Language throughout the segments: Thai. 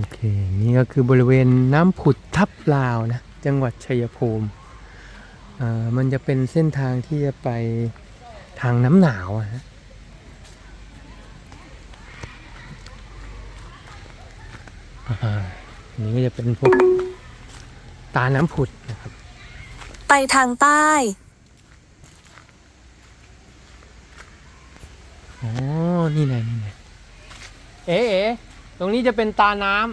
โอเค นี่ก็คือบริเวณน้ำผุดทับลาวนะ จังหวัดชัยภูมิอ่ามันจะเป็นเส้นทางที่จะไปทางน้ำหนาวอะฮะอ่าอันนี้ก็จะเป็นพวกตาน้ำผุดนะครับ ไปทางใต้อ๋อนี่ไงนี่ไงเอ๋เอ๋ ตรงนี้จะเป็นตาน้ำ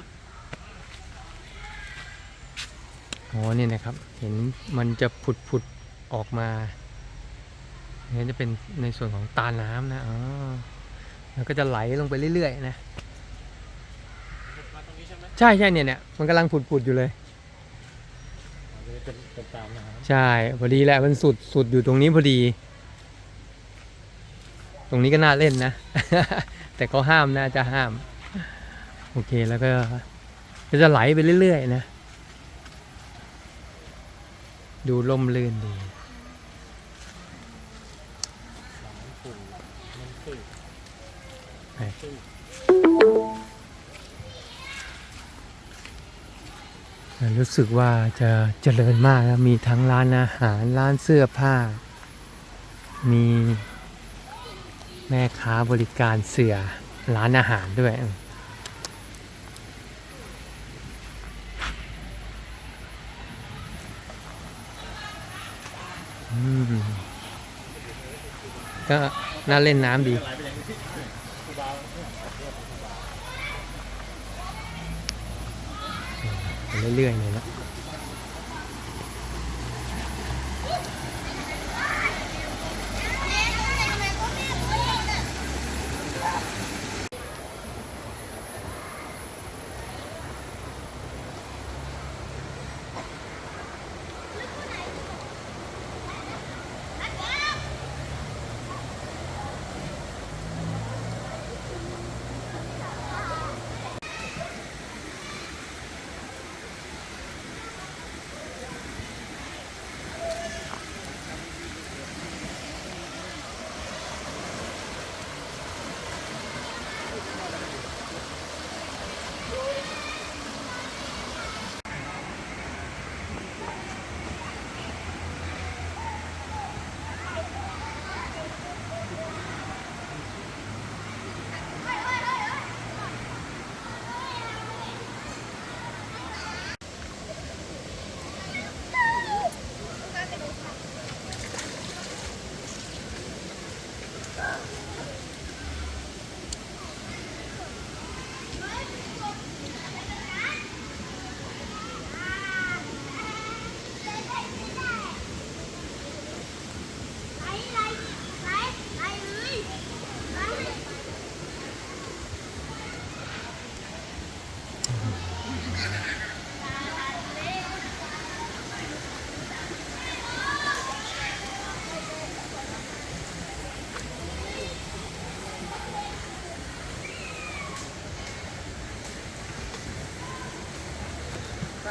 อ๋อนี่นะครับ เห็นมันจะผุดผุดๆออกมานี่จะเป็นในส่วนของตาน้ำนะอ๋อแล้วก็จะไหลลงไปเรื่อยๆนะใช่ใช่เนี่ยเนี่ยมันกำลังผุดผุดๆอยู่เลยเป็นเป็นตามน้ใช่พอดีแหละมันสุดสุดอยู่ตรงนี้พอดี ตรงนี้ก็น่าเล่นนะ แต่ก็ห้ามนะจะห้าม โอเคแล้วก็จะไหลไปเรื่อยๆนะ ดูล่มลื่นดีรู้สึกว่าจะเจริญมากนะมีทั้งร้านอาหารร้านเสื้อผ้า มีแม่ค้าบริการเสือร้านอาหารด้วย ก็น่าเล่นน้ำดี เรื่อยๆเลยนะ บ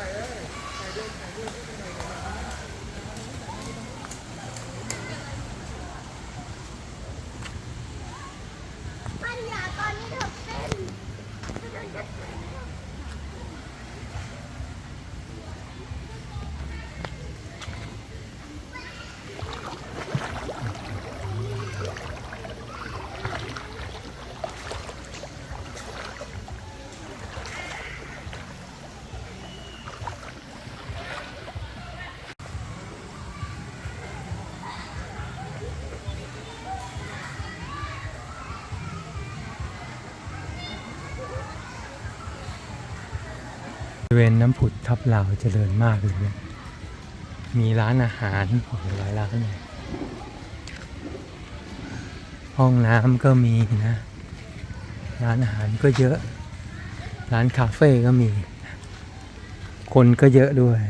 ริเวณน้ำผุดทับเหลาเจริญมากเลย มีร้านอาหารหหลายร้านเลย ห้องน้ำก็มีนะ ร้านอาหารก็เยอะ ร้านคาเฟ่ก็มี คนก็เยอะด้วย